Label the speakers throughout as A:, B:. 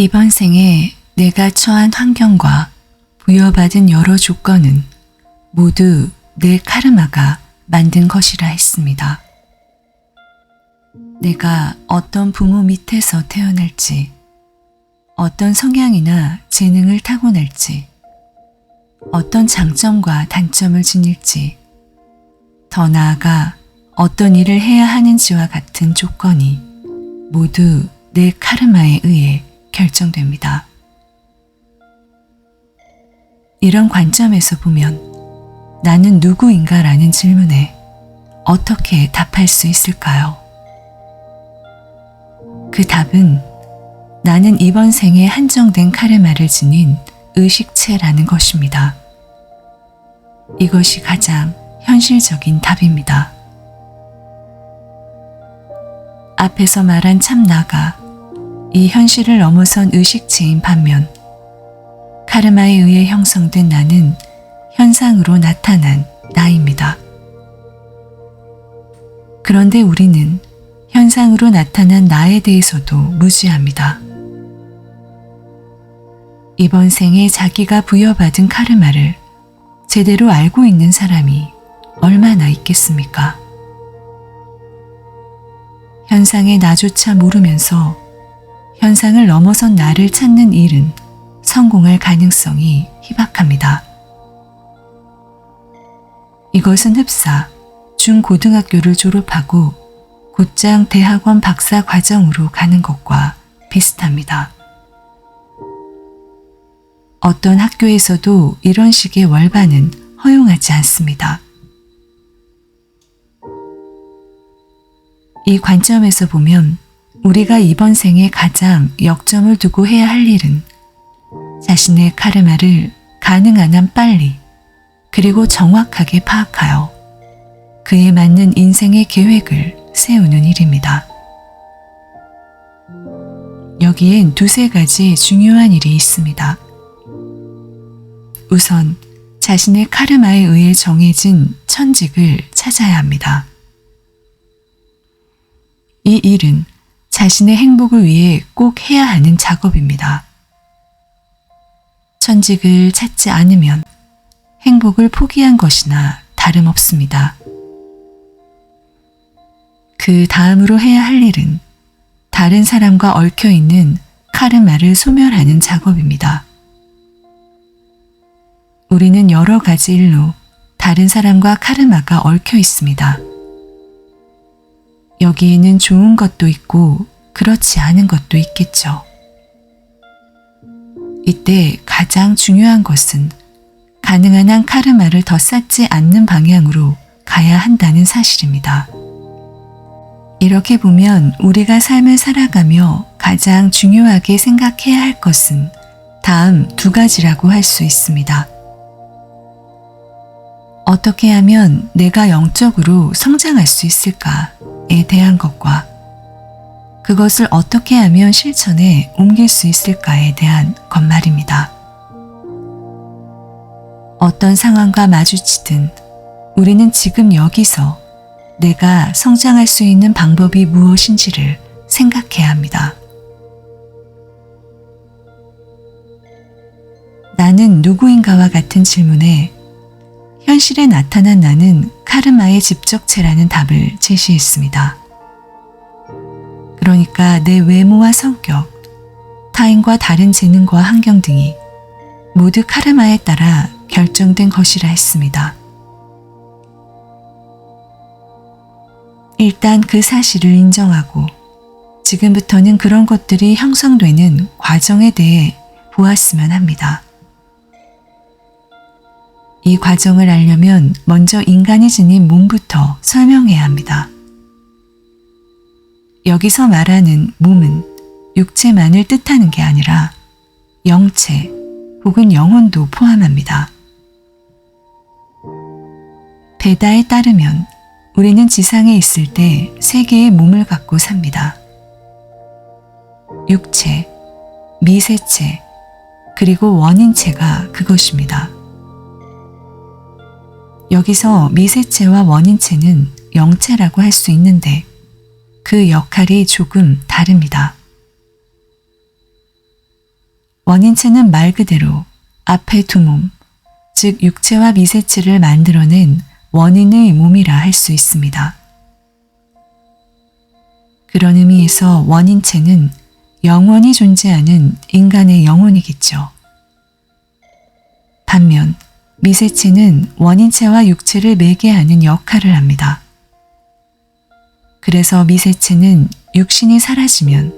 A: 이번 생에 내가 처한 환경과 부여받은 여러 조건은 모두 내 카르마가 만든 것이라 했습니다. 내가 어떤 부모 밑에서 태어날지, 어떤 성향이나 재능을 타고날지, 어떤 장점과 단점을 지닐지, 더 나아가 어떤 일을 해야 하는지와 같은 조건이 모두 내 카르마에 의해 결정됩니다. 이런 관점에서 보면 나는 누구인가라는 질문에 어떻게 답할 수 있을까요? 그 답은 나는 이번 생에 한정된 카르마를 지닌 의식체라는 것입니다. 이것이 가장 현실적인 답입니다. 앞에서 말한 참나가 이 현실을 넘어선 의식체인 반면 카르마에 의해 형성된 나는 현상으로 나타난 나입니다. 그런데 우리는 현상으로 나타난 나에 대해서도 무지합니다. 이번 생에 자기가 부여받은 카르마를 제대로 알고 있는 사람이 얼마나 있겠습니까? 현상의 나조차 모르면서 현상을 넘어선 나를 찾는 일은 성공할 가능성이 희박합니다. 이것은 흡사 중고등학교를 졸업하고 곧장 대학원 박사 과정으로 가는 것과 비슷합니다. 어떤 학교에서도 이런 식의 월반은 허용하지 않습니다. 이 관점에서 보면 우리가 이번 생에 가장 역점을 두고 해야 할 일은 자신의 카르마를 가능한 한 빨리 그리고 정확하게 파악하여 그에 맞는 인생의 계획을 세우는 일입니다. 여기엔 두세 가지 중요한 일이 있습니다. 우선 자신의 카르마에 의해 정해진 천직을 찾아야 합니다. 이 일은 자신의 행복을 위해 꼭 해야 하는 작업입니다. 천직을 찾지 않으면 행복을 포기한 것이나 다름없습니다. 그 다음으로 해야 할 일은 다른 사람과 얽혀 있는 카르마를 소멸하는 작업입니다. 우리는 여러 가지 일로 다른 사람과 카르마가 얽혀 있습니다. 여기에는 좋은 것도 있고 그렇지 않은 것도 있겠죠. 이때 가장 중요한 것은 가능한 한 카르마를 더 쌓지 않는 방향으로 가야 한다는 사실입니다. 이렇게 보면 우리가 삶을 살아가며 가장 중요하게 생각해야 할 것은 다음 두 가지라고 할 수 있습니다. 어떻게 하면 내가 영적으로 성장할 수 있을까 에 대한 것과 그것을 어떻게 하면 실천에 옮길 수 있을까에 대한 것 말입니다. 어떤 상황과 마주치든 우리는 지금 여기서 내가 성장할 수 있는 방법이 무엇인지를 생각해야 합니다. 나는 누구인가와 같은 질문에 현실에 나타난 나는 카르마의 집적체라는 답을 제시했습니다. 그러니까 내 외모와 성격, 타인과 다른 재능과 환경 등이 모두 카르마에 따라 결정된 것이라 했습니다. 일단 그 사실을 인정하고 지금부터는 그런 것들이 형성되는 과정에 대해 보았으면 합니다. 이 과정을 알려면 먼저 인간이 지닌 몸부터 설명해야 합니다. 여기서 말하는 몸은 육체만을 뜻하는 게 아니라 영체 혹은 영혼도 포함합니다. 베다에 따르면 우리는 지상에 있을 때 세 개의 몸을 갖고 삽니다. 육체, 미세체, 그리고 원인체가 그것입니다. 여기서 미세체와 원인체는 영체라고 할 수 있는데 그 역할이 조금 다릅니다. 원인체는 말 그대로 앞에 두 몸, 즉 육체와 미세체를 만들어낸 원인의 몸이라 할 수 있습니다. 그런 의미에서 원인체는 영원히 존재하는 인간의 영혼이겠죠. 반면 미세체는 원인체와 육체를 매개하는 역할을 합니다. 그래서 미세체는 육신이 사라지면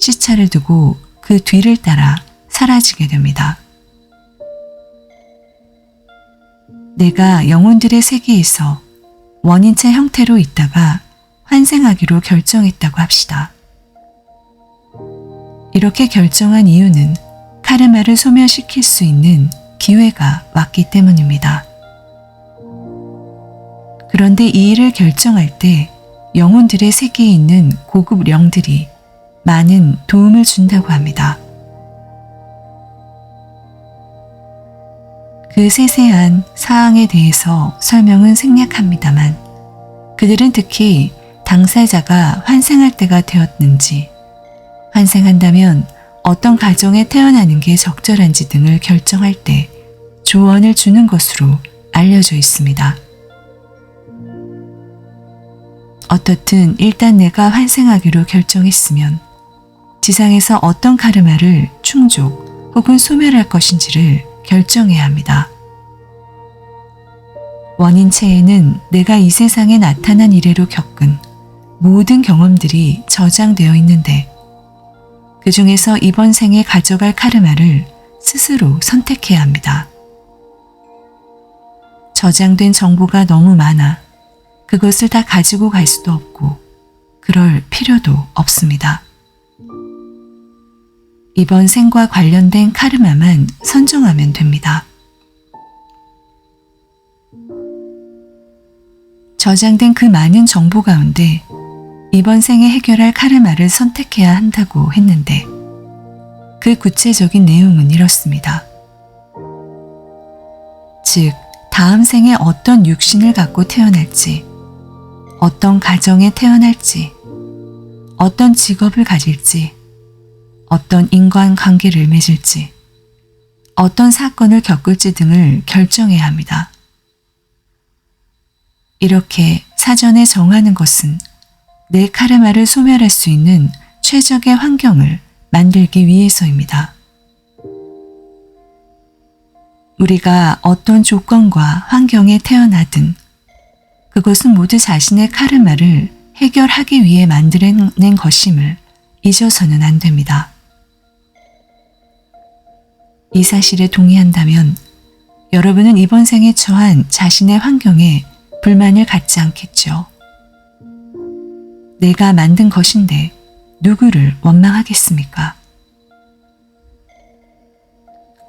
A: 시차를 두고 그 뒤를 따라 사라지게 됩니다. 내가 영혼들의 세계에서 원인체 형태로 있다가 환생하기로 결정했다고 합시다. 이렇게 결정한 이유는 카르마를 소멸시킬 수 있는 기회가 왔기 때문입니다. 그런데 이 일을 결정할 때 영혼들의 세계에 있는 고급 영들이 많은 도움을 준다고 합니다. 그 세세한 사항에 대해서 설명은 생략합니다만 그들은 특히 당사자가 환생할 때가 되었는지 환생한다면 어떤 가정에 태어나는 게 적절한지 등을 결정할 때 조언을 주는 것으로 알려져 있습니다. 어떻든 일단 내가 환생하기로 결정했으면 지상에서 어떤 카르마를 충족 혹은 소멸할 것인지를 결정해야 합니다. 원인체에는 내가 이 세상에 나타난 이래로 겪은 모든 경험들이 저장되어 있는데 그 중에서 이번 생에 가져갈 카르마를 스스로 선택해야 합니다. 저장된 정보가 너무 많아 그것을 다 가지고 갈 수도 없고 그럴 필요도 없습니다. 이번 생과 관련된 카르마만 선정하면 됩니다. 저장된 그 많은 정보 가운데 이번 생에 해결할 카르마를 선택해야 한다고 했는데 그 구체적인 내용은 이렇습니다. 즉, 다음 생에 어떤 육신을 갖고 태어날지, 어떤 가정에 태어날지, 어떤 직업을 가질지, 어떤 인간 관계를 맺을지, 어떤 사건을 겪을지 등을 결정해야 합니다. 이렇게 사전에 정하는 것은 내 카르마를 소멸할 수 있는 최적의 환경을 만들기 위해서입니다. 우리가 어떤 조건과 환경에 태어나든 그것은 모두 자신의 카르마를 해결하기 위해 만들어낸 것임을 잊어서는 안 됩니다. 이 사실에 동의한다면 여러분은 이번 생에 처한 자신의 환경에 불만을 갖지 않겠죠. 내가 만든 것인데 누구를 원망하겠습니까?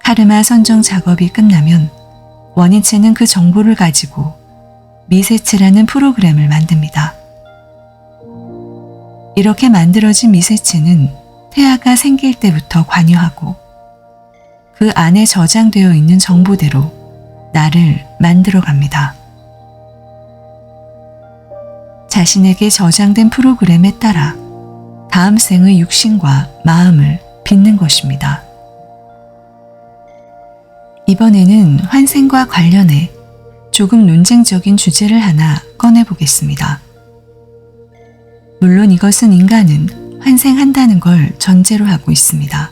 A: 카르마 선정 작업이 끝나면 원인체는 그 정보를 가지고 미세체라는 프로그램을 만듭니다. 이렇게 만들어진 미세체는 태아가 생길 때부터 관여하고 그 안에 저장되어 있는 정보대로 나를 만들어 갑니다. 자신에게 저장된 프로그램에 따라 다음 생의 육신과 마음을 빚는 것입니다. 이번에는 환생과 관련해 조금 논쟁적인 주제를 하나 꺼내보겠습니다. 물론 이것은 인간은 환생한다는 걸 전제로 하고 있습니다.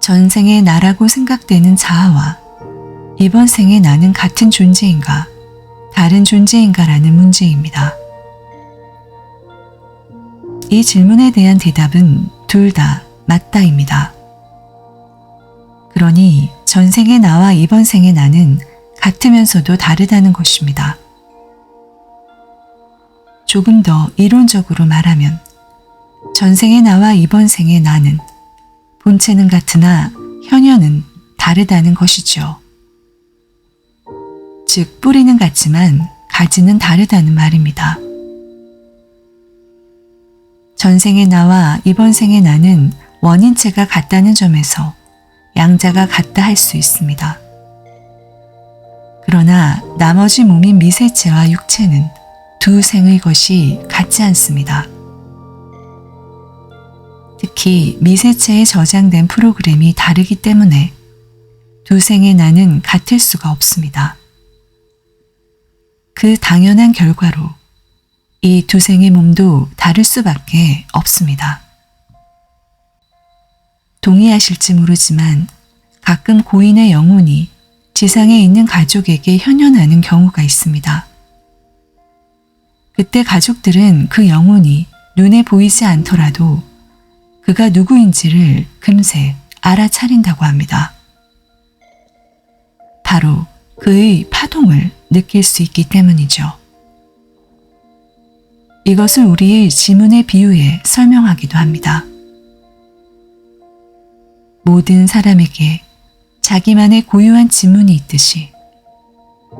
A: 전생의 나라고 생각되는 자아와 이번 생의 나는 같은 존재인가, 다른 존재인가라는 문제입니다. 이 질문에 대한 대답은 둘 다 맞다입니다. 그러니 전생의 나와 이번 생의 나는 같으면서도 다르다는 것입니다. 조금 더 이론적으로 말하면 전생의 나와 이번 생의 나는 본체는 같으나 현현은 다르다는 것이죠. 즉, 뿌리는 같지만 가지는 다르다는 말입니다. 전생의 나와 이번 생의 나는 원인체가 같다는 점에서 양자가 같다 할 수 있습니다. 그러나 나머지 몸인 미세체와 육체는 두 생의 것이 같지 않습니다. 특히 미세체에 저장된 프로그램이 다르기 때문에 두 생의 나는 같을 수가 없습니다. 그 당연한 결과로 이 두 생의 몸도 다를 수밖에 없습니다. 동의하실지 모르지만 가끔 고인의 영혼이 지상에 있는 가족에게 현현하는 경우가 있습니다. 그때 가족들은 그 영혼이 눈에 보이지 않더라도 그가 누구인지를 금세 알아차린다고 합니다. 바로 그의 파동을 느낄 수 있기 때문이죠. 이것을 우리의 지문에 비유해 설명하기도 합니다. 모든 사람에게 자기만의 고유한 지문이 있듯이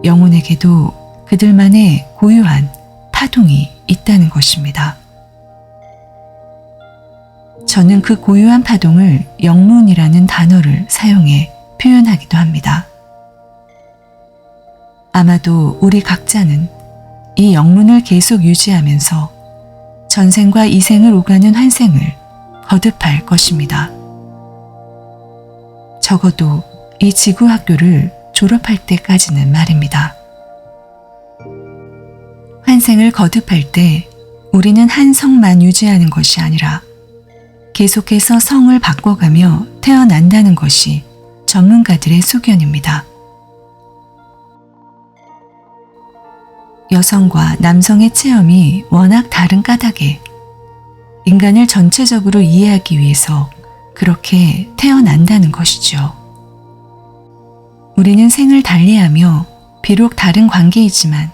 A: 영혼에게도 그들만의 고유한 파동이 있다는 것입니다. 저는 그 고유한 파동을 영문이라는 단어를 사용해 표현하기도 합니다. 아마도 우리 각자는 이 영문을 계속 유지하면서 전생과 이생을 오가는 환생을 거듭할 것입니다. 적어도 이 지구 학교를 졸업할 때까지는 말입니다. 환생을 거듭할 때 우리는 한 성만 유지하는 것이 아니라 계속해서 성을 바꿔가며 태어난다는 것이 전문가들의 소견입니다. 여성과 남성의 체험이 워낙 다른 까닭에 인간을 전체적으로 이해하기 위해서 그렇게 태어난다는 것이죠. 우리는 생을 달리하며 비록 다른 관계이지만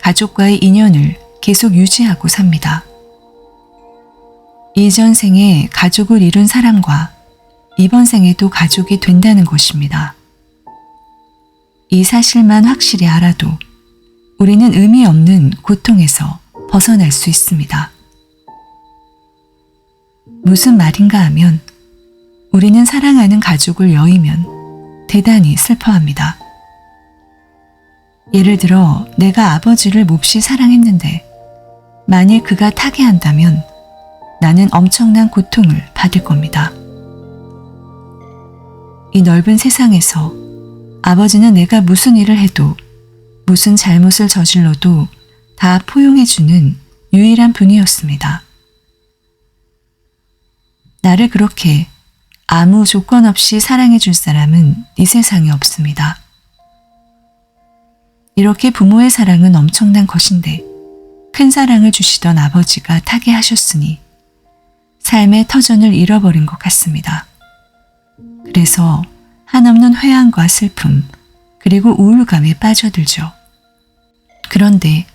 A: 가족과의 인연을 계속 유지하고 삽니다. 이전 생에 가족을 이룬 사람과 이번 생에도 가족이 된다는 것입니다. 이 사실만 확실히 알아도 우리는 의미 없는 고통에서 벗어날 수 있습니다. 무슨 말인가 하면 우리는 사랑하는 가족을 여의면 대단히 슬퍼합니다. 예를 들어 내가 아버지를 몹시 사랑했는데 만일 그가 타계한다면 나는 엄청난 고통을 받을 겁니다. 이 넓은 세상에서 아버지는 내가 무슨 일을 해도 무슨 잘못을 저질러도 다 포용해주는 유일한 분이었습니다. 나를 그렇게 아무 조건 없이 사랑해줄 사람은 이 세상에 없습니다. 이렇게 부모의 사랑은 엄청난 것인데 큰 사랑을 주시던 아버지가 타계하셨으니 삶의 터전을 잃어버린 것 같습니다. 그래서 한없는 회한과 슬픔, 그리고 우울감에 빠져들죠. 그런데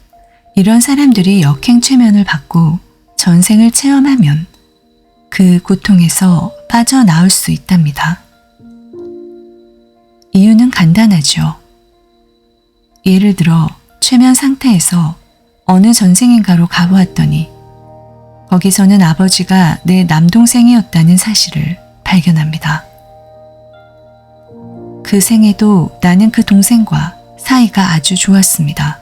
A: 이런 사람들이 역행 최면을 받고 전생을 체험하면 그 고통에서 빠져나올 수 있답니다. 이유는 간단하죠. 예를 들어 최면 상태에서 어느 전생인가로 가보았더니 거기서는 아버지가 내 남동생이었다는 사실을 발견합니다. 그 생에도 나는 그 동생과 사이가 아주 좋았습니다.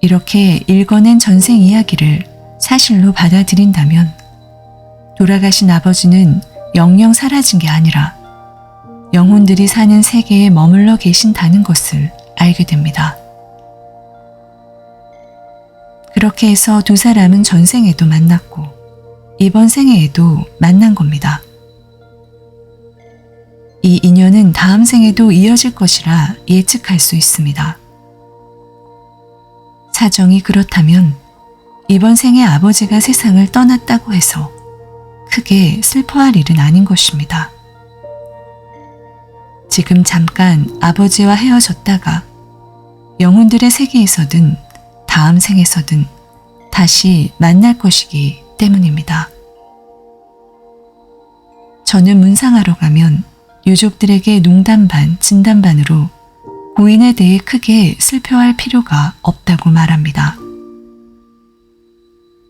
A: 이렇게 읽어낸 전생 이야기를 사실로 받아들인다면 돌아가신 아버지는 영영 사라진 게 아니라 영혼들이 사는 세계에 머물러 계신다는 것을 알게 됩니다. 그렇게 해서 두 사람은 전생에도 만났고 이번 생에에도 만난 겁니다. 이 인연은 다음 생에도 이어질 것이라 예측할 수 있습니다. 사정이 그렇다면 이번 생에 아버지가 세상을 떠났다고 해서 크게 슬퍼할 일은 아닌 것입니다. 지금 잠깐 아버지와 헤어졌다가 영혼들의 세계에서든 다음 생에서든 다시 만날 것이기 때문입니다. 저는 문상하러 가면 유족들에게 농담 반, 진담 반으로 고인에 대해 크게 슬퍼할 필요가 없다고 말합니다.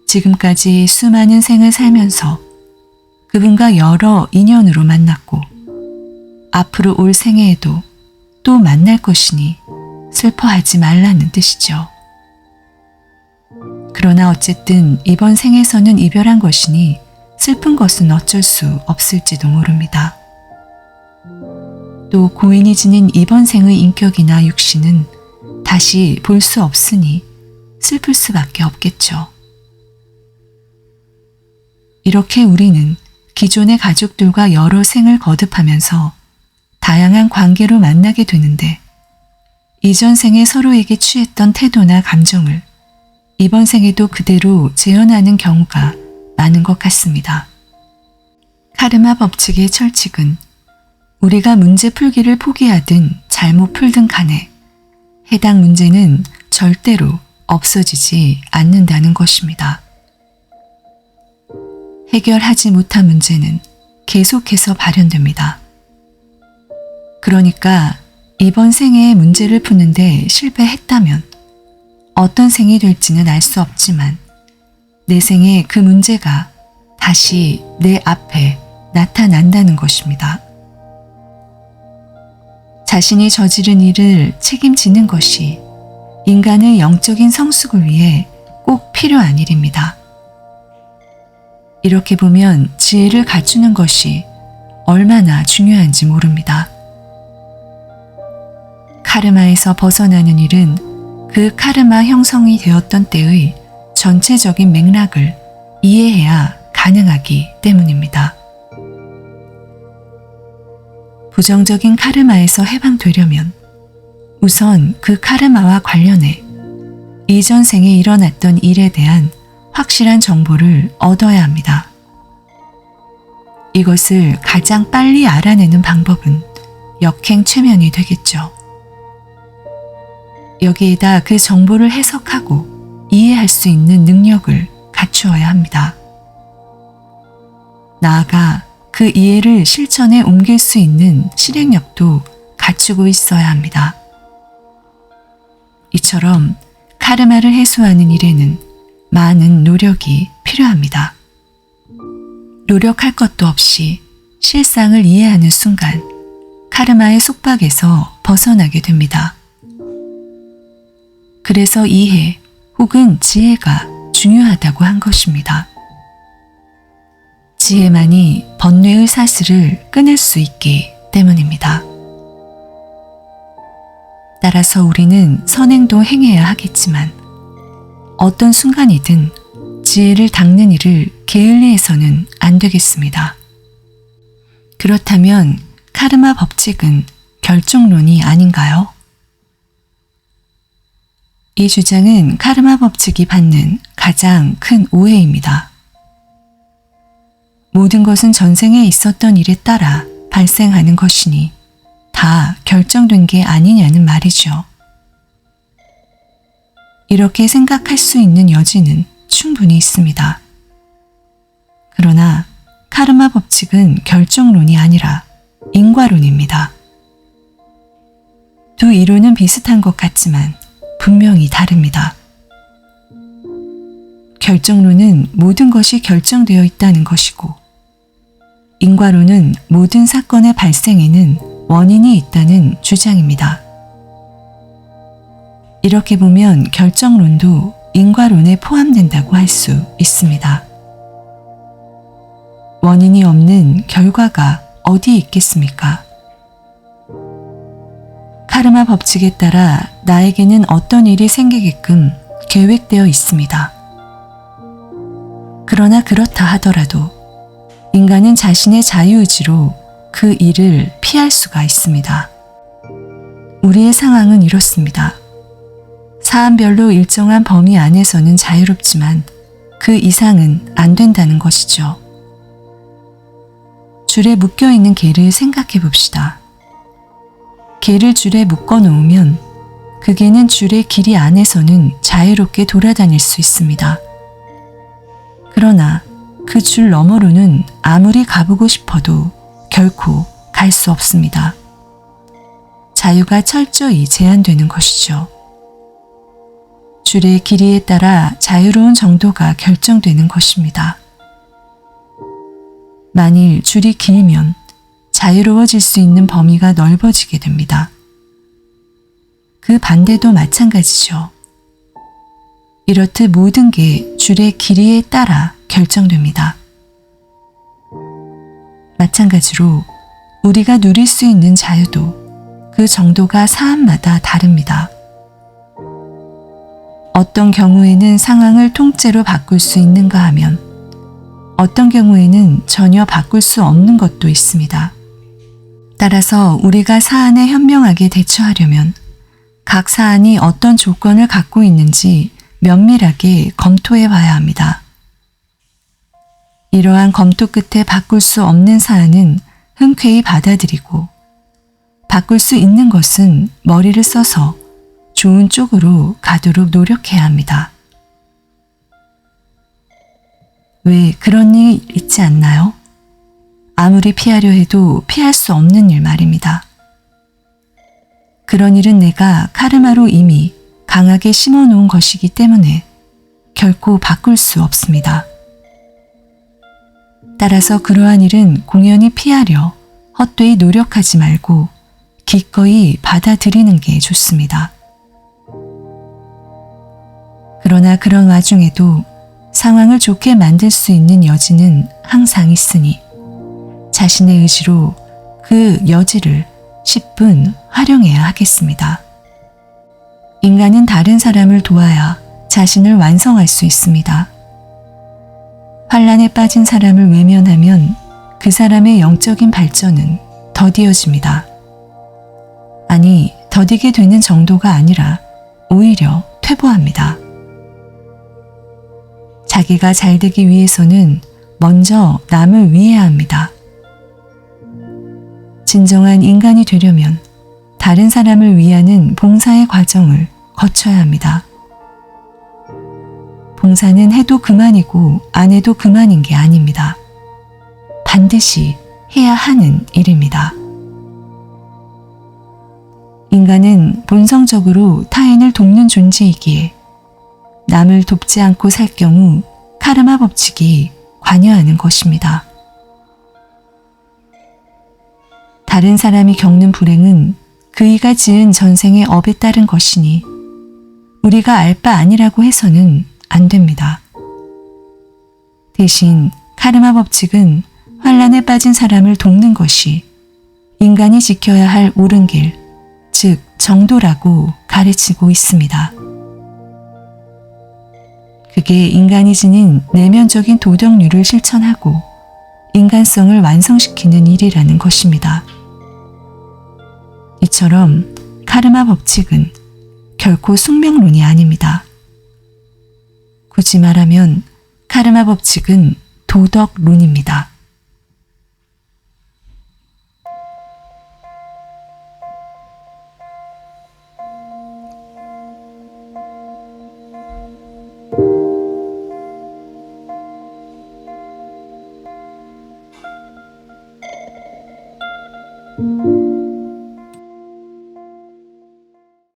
A: 지금까지 수많은 생을 살면서 그분과 여러 인연으로 만났고 앞으로 올 생애에도 또 만날 것이니 슬퍼하지 말라는 뜻이죠. 그러나 어쨌든 이번 생에서는 이별한 것이니 슬픈 것은 어쩔 수 없을지도 모릅니다. 또 고인이 지닌 이번 생의 인격이나 육신은 다시 볼 수 없으니 슬플 수밖에 없겠죠. 이렇게 우리는 기존의 가족들과 여러 생을 거듭하면서 다양한 관계로 만나게 되는데 이전 생에 서로에게 취했던 태도나 감정을 이번 생에도 그대로 재현하는 경우가 많은 것 같습니다. 카르마 법칙의 철칙은 우리가 문제 풀기를 포기하든 잘못 풀든 간에 해당 문제는 절대로 없어지지 않는다는 것입니다. 해결하지 못한 문제는 계속해서 발현됩니다. 그러니까 이번 생에 문제를 푸는데 실패했다면 어떤 생이 될지는 알 수 없지만 내 생에 그 문제가 다시 내 앞에 나타난다는 것입니다. 자신이 저지른 일을 책임지는 것이 인간의 영적인 성숙을 위해 꼭 필요한 일입니다. 이렇게 보면 지혜를 갖추는 것이 얼마나 중요한지 모릅니다. 카르마에서 벗어나는 일은 그 카르마 형성이 되었던 때의 전체적인 맥락을 이해해야 가능하기 때문입니다. 부정적인 카르마에서 해방되려면 우선 그 카르마와 관련해 이전 생에 일어났던 일에 대한 확실한 정보를 얻어야 합니다. 이것을 가장 빨리 알아내는 방법은 역행 최면이 되겠죠. 여기에다 그 정보를 해석하고 이해할 수 있는 능력을 갖추어야 합니다. 나아가 그 이해를 실천에 옮길 수 있는 실행력도 갖추고 있어야 합니다. 이처럼 카르마를 해소하는 일에는 많은 노력이 필요합니다. 노력할 것도 없이 실상을 이해하는 순간 카르마의 속박에서 벗어나게 됩니다. 그래서 이해 혹은 지혜가 중요하다고 한 것입니다. 지혜만이 번뇌의 사슬을 끊을 수 있기 때문입니다. 따라서 우리는 선행도 행해야 하겠지만 어떤 순간이든 지혜를 닦는 일을 게을리해서는 안 되겠습니다. 그렇다면 카르마 법칙은 결정론이 아닌가요? 이 주장은 카르마 법칙이 받는 가장 큰 오해입니다. 모든 것은 전생에 있었던 일에 따라 발생하는 것이니 다 결정된 게 아니냐는 말이죠. 이렇게 생각할 수 있는 여지는 충분히 있습니다. 그러나 카르마 법칙은 결정론이 아니라 인과론입니다. 두 이론은 비슷한 것 같지만 분명히 다릅니다. 결정론은 모든 것이 결정되어 있다는 것이고, 인과론은 모든 사건의 발생에는 원인이 있다는 주장입니다. 이렇게 보면 결정론도 인과론에 포함된다고 할 수 있습니다. 원인이 없는 결과가 어디에 있겠습니까? 카르마 법칙에 따라 나에게는 어떤 일이 생기게끔 계획되어 있습니다. 그러나 그렇다 하더라도 인간은 자신의 자유의지로 그 일을 피할 수가 있습니다. 우리의 상황은 이렇습니다. 사안별로 일정한 범위 안에서는 자유롭지만 그 이상은 안 된다는 것이죠. 줄에 묶여 있는 개를 생각해 봅시다. 개를 줄에 묶어 놓으면 그 개는 줄의 길이 안에서는 자유롭게 돌아다닐 수 있습니다. 그러나 그 줄 너머로는 아무리 가보고 싶어도 결코 갈 수 없습니다. 자유가 철저히 제한되는 것이죠. 줄의 길이에 따라 자유로운 정도가 결정되는 것입니다. 만일 줄이 길면 자유로워질 수 있는 범위가 넓어지게 됩니다. 그 반대도 마찬가지죠. 이렇듯 모든 게 줄의 길이에 따라 결정됩니다. 마찬가지로 우리가 누릴 수 있는 자유도 그 정도가 사안마다 다릅니다. 어떤 경우에는 상황을 통째로 바꿀 수 있는가 하면 어떤 경우에는 전혀 바꿀 수 없는 것도 있습니다. 따라서 우리가 사안에 현명하게 대처하려면 각 사안이 어떤 조건을 갖고 있는지 면밀하게 검토해 봐야 합니다. 이러한 검토 끝에 바꿀 수 없는 사안은 흔쾌히 받아들이고 바꿀 수 있는 것은 머리를 써서 좋은 쪽으로 가도록 노력해야 합니다. 왜 그런 일 있지 않나요? 아무리 피하려 해도 피할 수 없는 일 말입니다. 그런 일은 내가 카르마로 이미 강하게 심어 놓은 것이기 때문에 결코 바꿀 수 없습니다. 따라서 그러한 일은 공연히 피하려 헛되이 노력하지 말고 기꺼이 받아들이는 게 좋습니다. 그러나 그런 와중에도 상황을 좋게 만들 수 있는 여지는 항상 있으니 자신의 의지로 그 여지를 10분 활용해야 하겠습니다. 인간은 다른 사람을 도와야 자신을 완성할 수 있습니다. 환란에 빠진 사람을 외면하면 그 사람의 영적인 발전은 더디어집니다. 아니, 더디게 되는 정도가 아니라 오히려 퇴보합니다. 자기가 잘 되기 위해서는 먼저 남을 위해야 합니다. 진정한 인간이 되려면 다른 사람을 위하는 봉사의 과정을 거쳐야 합니다. 봉사는 해도 그만이고 안 해도 그만인 게 아닙니다. 반드시 해야 하는 일입니다. 인간은 본성적으로 타인을 돕는 존재이기에 남을 돕지 않고 살 경우 카르마 법칙이 관여하는 것입니다. 다른 사람이 겪는 불행은 그이가 지은 전생의 업에 따른 것이니 우리가 알 바 아니라고 해서는 안 됩니다. 대신 카르마 법칙은 환란에 빠진 사람을 돕는 것이 인간이 지켜야 할 옳은 길, 즉 정도라고 가르치고 있습니다. 그게 인간이 지닌 내면적인 도덕률을 실천하고 인간성을 완성시키는 일이라는 것입니다. 이처럼 카르마 법칙은 결코 숙명론이 아닙니다. 굳이 말하면 카르마 법칙은 도덕론입니다.